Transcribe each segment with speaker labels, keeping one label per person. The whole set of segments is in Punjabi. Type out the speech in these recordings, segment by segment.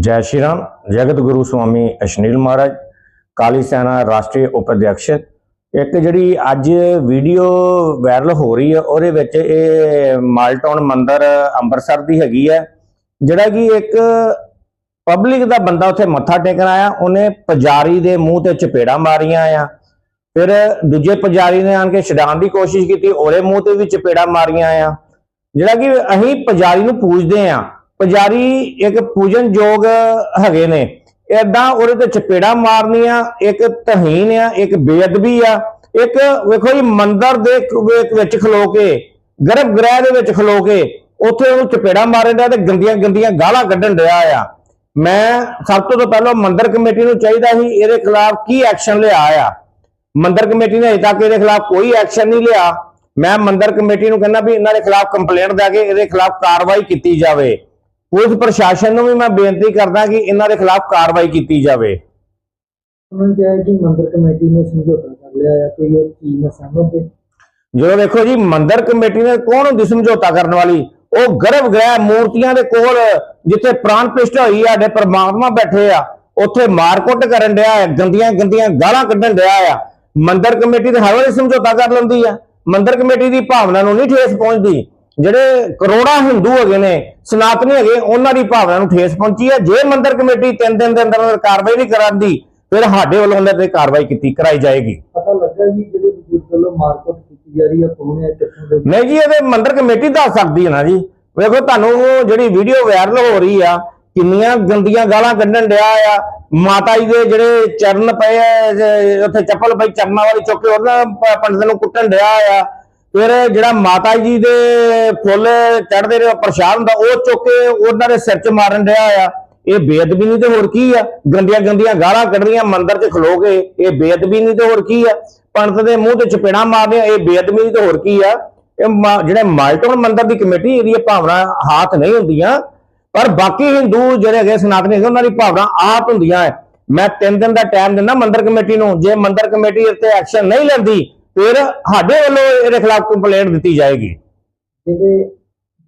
Speaker 1: ਜੈ ਸ਼੍ਰੀ ਰਾਮ, ਜਗਤ ਗੁਰੂ ਸਵਾਮੀ ਅਸ਼ਨੀਲ ਮਹਾਰਾਜ, ਕਾਲੀ ਸੈਨਾ ਰਾਸ਼ਟਰੀ ਉਪਾਧਿਅਕਸ਼ ਇੱਕ ਜਿਹੜੀ ਅੱਜ ਵੀਡੀਓ ਵਾਇਰਲ ਹੋ ਰਹੀ ਹੈ, ਉਹਦੇ ਵਿੱਚ ਇਹ ਮਾਲਟਾਊਨ ਮੰਦਰ ਅੰਮ੍ਰਿਤਸਰ ਦੀ ਹੈਗੀ ਹੈ, ਜਿਹੜਾ ਕਿ ਇੱਕ ਪਬਲਿਕ ਦਾ ਬੰਦਾ ਉੱਥੇ ਮੱਥਾ ਟੇਕਣ ਆਇਆ, ਉਹਨੇ ਪੁਜਾਰੀ ਦੇ ਮੂੰਹ ਤੇ ਚਪੇੜਾ ਮਾਰੀਆਂ ਆ। ਫਿਰ ਦੂਜੇ ਪੁਜਾਰੀ ਨੇ ਆਣ ਕੇ ਛਡਾਉਣ ਦੀ ਕੋਸ਼ਿਸ਼ ਕੀਤੀ, ਉਹਦੇ ਮੂੰਹ ਤੇ ਵੀ ਚਪੇੜਾ ਮਾਰੀਆਂ ਆ। ਜਿਹੜਾ ਕਿ ਅਸੀਂ ਪੁਜਾਰੀ ਨੂੰ ਪੂਜਦੇ ਆ ਪੁਜਾਰੀ ਇੱਕ ਪੂਜਨ ਯੋਗ ਹੈਗੇ ਨੇ। ਏਦਾਂ ਉਹਦੇ ਤੇ ਚਪੇੜਾ ਮਾਰਨੀਆਂ ਇੱਕ ਤਹੀਨ ਆ, ਇੱਕ ਬੇਅਦਬੀ ਆ, ਇੱਕ ਵੇਖੋ ਜੀ ਮੰਦਰ ਦੇ ਵਿੱਚ- ਖਲੋ ਕੇ ਗਰਭ ਗ੍ਰਹਿ ਦੇ ਵਿੱਚ ਖਲੋ ਕੇ ਉੱਥੇ ਉਹਨੂੰ ਚਪੇੜਾ ਮਾਰਨ ਦਾ ਤੇ ਗੰਦੀਆਂ ਗੰਦੀਆਂ ਗਾਲਾਂ ਕੱਢਣ ਰਿਹਾ ਆ। ਮੈਂ ਸਭ ਤੋਂ ਪਹਿਲਾਂ ਮੰਦਰ ਕਮੇਟੀ ਨੂੰ ਚਾਹੀਦਾ ਸੀ, ਇਹਦੇ ਖਿਲਾਫ ਕੀ ਐਕਸ਼ਨ ਲਿਆ ਆ। ਮੰਦਰ ਕਮੇਟੀ ਨੇ ਅਜੇ ਤੱਕ ਇਹਦੇ ਖਿਲਾਫ ਕੋਈ ਐਕਸ਼ਨ ਨਹੀਂ ਲਿਆ। ਮੈਂ ਮੰਦਰ ਕਮੇਟੀ ਨੂੰ ਕਹਿੰਦਾ ਵੀ ਇਹਨਾਂ ਦੇ ਖਿਲਾਫ ਕੰਪਲੇਂਟ ਦੇ ਕੇ ਇਹਦੇ ਖਿਲਾਫ ਕਾਰਵਾਈ ਕੀਤੀ ਜਾਵੇ। ਪੁਲਿਸ ਪ੍ਰਸ਼ਾਸਨ ਨੂੰ ਵੀ ਮੈਂ ਬੇਨਤੀ ਕਰਦਾ ਕਿ ਇਹਨਾਂ ਦੇ ਖਿਲਾਫ ਕਾਰਵਾਈ ਕੀਤੀ ਜਾਵੇ।
Speaker 2: ਉਹਨਾਂ ਨੇ ਕਿਹਾ ਕਿ ਮੰਦਰ ਕਮੇਟੀ ਨੇ ਸਮਝੌਤਾ ਕਰ ਲਿਆ ਹੈ ਕੋਈ ਇਸ ਚੀਜ਼ ਨਾਲ ਸਹਿਮਤ ਹੈ?
Speaker 1: ਜਦੋਂ ਵੇਖੋ ਜੀ ਮੰਦਰ ਕਮੇਟੀ ਨੇ ਕੌਣ ਹੁੰਦੀ ਸਮਝੌਤਾ ਕਰਨ ਵਾਲੀ? ਉਹ ਗਰਭ ਗ੍ਰਹਿ ਮੂਰਤੀਆਂ ਦੇ ਕੋਲ ਜਿੱਥੇ ਪ੍ਰਾਨ ਪ੍ਰਤਿਸ਼ਠਾ ਹੋਈ ਆ ਸਾਡੇ ਪਰਮਾਤਮਾ ਬੈਠੇ ਆ ਉੱਥੇ ਮਾਰਕੁੱਟ ਕਰਨ ਡਿਆ ਹੈ ਗੰਦੀਆਂ ਗੰਦੀਆਂ ਗਾਲਾਂ ਕੱਢਣ ਡਿਆ ਆ। ਮੰਦਰ ਕਮੇਟੀ ਤੇ ਹਰ ਵੇਲੇ ਸਮਝੌਤਾ ਕਰ ਲੈਂਦੀ ਆ। ਮੰਦਰ ਕਮੇਟੀ ਦੀ ਭਾਵਨਾ ਨੂੰ ਨਹੀਂ ਠੇਸ ਪਹੁੰਚਦੀ। ਜਿਹੜੇ ਕਰੋੜਾਂ ਹਿੰਦੂ ਹੈਗੇ ਨੇ ਸਨਾਤਨੀ ਹੈਗੇ ਉਹਨਾਂ ਦੀ ਭਾਵਨਾ ਨੂੰ ਠੇਸ ਪਹੁੰਚੀ ਹੈ। ਜੇ ਮੰਦਰ ਕਮੇਟੀ ਤਿੰਨ ਦਿਨ ਦੇ ਅੰਦਰ ਅੰਦਰ ਕਾਰਵਾਈ ਨਹੀਂ ਕਰਾਂਦੀ ਫਿਰ ਸਾਡੇ ਵੱਲੋਂ ਉਹਨਾਂ ਤੇ ਕਾਰਵਾਈ ਕੀਤੀ ਕਰਾਈ ਜਾਏਗੀ।
Speaker 2: ਪਤਾ ਲੱਗਾ ਜੀ ਜਿਹੜੇ ਬਜ਼ੁਰਗ ਵੱਲੋਂ ਮਾਰਕੁੱਟ ਕੀਤੀ ਜਾ ਰਹੀ ਹੈ ਕੌਣ ਹੈ ਕਿੱਥੋਂ ਦੇ
Speaker 1: ਨਹੀਂ ਜੀ ਇਹਦੇ ਮੰਦਰ ਕਮੇਟੀ ਦੱਸ ਸਕਦੀ ਹੈ ਨਾ ਜੀ। ਵੇਖੋ ਤੁਹਾਨੂੰ ਜਿਹੜੀ ਵੀਡੀਓ ਵਾਇਰਲ ਹੋ ਰਹੀ ਆ ਕਿੰਨੀਆਂ ਗੰਦੀਆਂ ਗਾਲਾਂ ਕੱਢਣ ਡਿਆ ਆ। ਮਾਤਾ ਜੀ ਦੇ ਜਿਹੜੇ ਚਰਨ ਪਏ ਉੱਥੇ ਚੱਪਲ ਪਈ ਚਰਨਾਂ ਵਾਲੀ ਚੁੱਕ ਕੇ ਉਹਨਾਂ ਪੰਡਤ ਨੂੰ ਕੁੱਟਣ ਡਿਆ ਆ। ਫਿਰ ਜਿਹੜਾ ਮਾਤਾ ਜੀ ਦੇ ਫੁੱਲ ਚੜਦੇ ਰਹੇ, ਪ੍ਰਸ਼ਾਦ ਹੁੰਦਾ, ਉਹ ਚੁੱਕ ਕੇ ਉਹਨਾਂ ਦੇ ਸਿਰ 'ਚ ਮਾਰਨ ਰਿਹਾ ਆ। ਇਹ ਬੇਅਦਬੀ ਨਹੀਂ ਤੇ ਹੋਰ ਕੀ ਆ? ਗੰਦੀਆਂ ਗੰਦੀਆਂ ਗਾਲਾਂ ਕੱਢਣੀਆਂ ਮੰਦਰ 'ਚ ਖਲੋ ਕੇ, ਇਹ ਬੇਅਦਬੀ ਨਹੀਂ ਤੇ ਹੋਰ ਕੀ ਆ? ਪੰਡਤ ਦੇ ਮੂੰਹ ਤੇ ਚਪੇੜਾਂ ਮਾਰਨੀਆਂ ਇਹ ਬੇਅਦਬੀ ਨਹੀਂ ਤੇ ਹੋਰ ਕੀ ਆ? ਇਹ ਮਾ- ਜਿਹੜੇ ਮਾਲਟੋਨ ਮੰਦਰ ਦੀ ਕਮੇਟੀ ਇਹਦੀ ਭਾਵਨਾ ਹਾਥ ਨਹੀਂ ਹੁੰਦੀਆਂ। ਪਰ ਬਾਕੀ ਹਿੰਦੂ ਜਿਹੜੇ ਹੈਗੇ, ਸਨਾਤਨੀ ਹੈਗੇ, ਉਹਨਾਂ ਦੀ ਭਾਵਨਾ ਆਪ ਹੁੰਦੀਆਂ ਹੈ ਮੈਂ 3 ਦਿਨ ਦਾ ਟਾਈਮ ਦਿੰਦਾ ਮੰਦਰ ਕਮੇਟੀ ਨੂੰ। ਜੇ ਮੰਦਰ ਕਮੇਟੀ ਇੱਥੇ ਐਕਸ਼ਨ ਨਹੀਂ ਲੈਂਦੀ ਫਿਰ ਸਾਡੇ ਵੱਲੋਂ ਇਹਦੇ ਖਿਲਾਫ ਕੰਪਲੇਂਟ ਦਿੱਤੀ ਜਾਏਗੀ।
Speaker 2: ਜਿਹਦੇ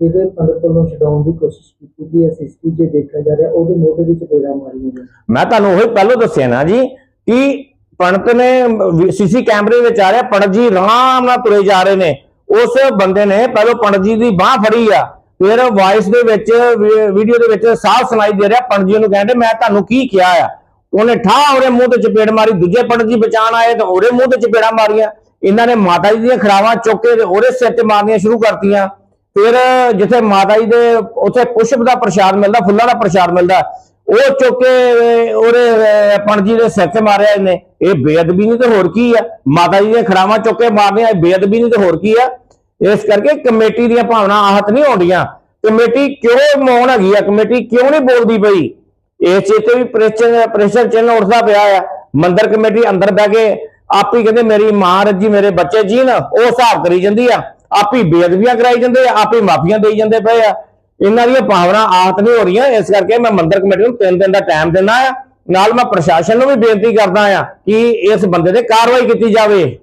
Speaker 2: ਜਿਹਦੇ ਪੰਡਤ ਵੱਲੋਂ ਛਡਾਉਣ ਦੀ ਕੋਸ਼ਿਸ਼ ਕੀਤੀ ਗਈ ਹੈ ਸਿਸਟਮ ਜੇ ਦੇਖਿਆ ਜਾ ਰਿਹਾ ਉਹਦੇ ਮੋਢੇ ਵਿੱਚ ਪੇੜਾ ਮਾਰੀਆਂ ਨੇ
Speaker 1: ਮੈਂ ਤੁਹਾਨੂੰ ਉਹੀ ਪਹਿਲਾਂ ਦੱਸਿਆ ਨਾ ਜੀ ਕਿ ਪੰਡਤ ਨੇ ਸੀਸੀ ਕੈਮਰੇ ਵਿੱਚ ਆ ਰਿਹਾ ਪੰਡਤ ਜੀ ਆਰਾਮ ਨਾਲ ਤੁਰੇ ਜਾ ਰਹੇ ਨੇ। ਉਸ ਬੰਦੇ ਨੇ ਪਹਿਲਾਂ ਪੰਡਤ ਜੀ ਦੀ ਬਾਹ ਫੜੀ ਆ ਫਿਰ ਵਾਇਸ ਦੇ ਵਿੱਚ ਵੀਡੀਓ ਦੇ ਵਿੱਚ ਸਾਫ਼ ਸੁਣਾਈ ਦੇ ਰਿਹਾ ਪੰਡਤ ਜੀ ਨੂੰ ਕਹਿੰਦੇ ਮੈਂ ਤੁਹਾਨੂੰ ਕੀ ਕਿਹਾ ਆ? ਉਹਨੇ ਠਾਹ ਉਹਦੇ ਮੂੰਹ ਤੇ ਚਪੇੜ ਮਾਰੀ ਦੂਜੇ ਪੰਡਤ ਜੀ ਬਚਾਣ ਆਏ ਤਾਂ ਉਹਦੇ ਮੂੰਹ ਤੇ ਚਪੇੜਾਂ ਮਾਰੀਆਂ। ਇਹਨਾਂ ਨੇ ਮਾਤਾ ਜੀ ਦੀਆਂ ਖੜਾਵਾਂ ਚੁੱਕ ਕੇ ਉਹਦੇ ਸਿਰ ਤੇ ਮਾਰਨੀਆਂ ਸ਼ੁਰੂ ਕਰਤੀਆਂ। ਫਿਰ ਜਿੱਥੇ ਮਾਤਾ ਜੀ ਦੇ ਉੱਥੇ ਪੁਸ਼ਪ ਦਾ ਪ੍ਰਸ਼ਾਦ ਮਿਲਦਾ ਫੁੱਲਾਂ ਦਾ ਪ੍ਰਸ਼ਾਦ ਮਿਲਦਾ ਉਹ ਚੁੱਕ ਕੇ ਉਹਦੇ ਅਹ, ਜੀ ਦੇ ਸਿਰ ਤੇ ਮਾਰਿਆ ਇਹਨੇ। ਇਹ ਬੇਅਦਬੀ ਨਹੀਂ ਤੇ ਹੋਰ ਕੀ ਆ? ਮਾਤਾ ਜੀ ਦੀਆਂ ਖੜਾਵਾਂ ਚੁੱਕ ਕੇ ਮਾਰਨੀਆਂ ਇਹ ਬੇਅਦਬੀ ਨਹੀਂ ਤੇ ਹੋਰ ਕੀ ਆ? ਇਸ ਕਰਕੇ ਕਮੇਟੀ ਦੀਆਂ ਭਾਵਨਾ ਆਹਤ ਨਹੀਂ ਹੁੰਦੀਆਂ ਕਮੇਟੀ ਕਿਉਂ ਮੌਨ ਹੈਗੀ ਆ? ਕਮੇਟੀ ਕਿਉਂ ਨਹੀਂ ਬੋਲਦੀ ਪਈ? ਇਸ ਚੀਜ਼ ਤੇ ਵੀ ਪ੍ਰੈਸ਼ਰ ਪ੍ਰੈਸ਼ਰ ਚਿੰਨ ਉੱਠਦਾ ਪਿਆ ਆ। ਮੰਦਰ ਕਮੇਟੀ ਅੰਦਰ ਬਹਿ ਕੇ ਆਪ ਹੀ ਕਹਿੰਦੇ ਮੇਰੀ ਮਾਂ ਰੱਜੀ ਮੇਰੇ ਬੱਚੇ ਜੀ ਨਾ ਉਹ ਹਿਸਾਬ ਕਰੀ ਜਾਂਦੀ ਆ। ਆਪ ਹੀ ਬੇਅਦਬੀਆਂ ਕਰਾਈ ਜਾਂਦੇ ਆ, ਆਪ ਹੀ ਮਾਫੀਆਂ ਦੇਈ ਜਾਂਦੇ ਪਏ ਆ। ਇਹਨਾਂ ਦੀਆਂ ਭਾਵਨਾ ਆਹਤ ਨਹੀਂ ਹੋ ਰਹੀਆਂ, ਇਸ ਕਰਕੇ ਮੈਂ ਮੰਦਰ ਕਮੇਟੀ ਨੂੰ ਤਿੰਨ ਦਿਨ ਦਾ ਟਾਈਮ ਦਿੰਦਾ ਆ। ਨਾਲ ਮੈਂ ਪ੍ਰਸ਼ਾਸਨ ਨੂੰ ਵੀ ਬੇਨਤੀ ਕਰਦਾ ਆ ਕਿ ਇਸ ਬੰਦੇ ਤੇ ਕਾਰਵਾਈ ਕੀਤੀ ਜਾਵੇ।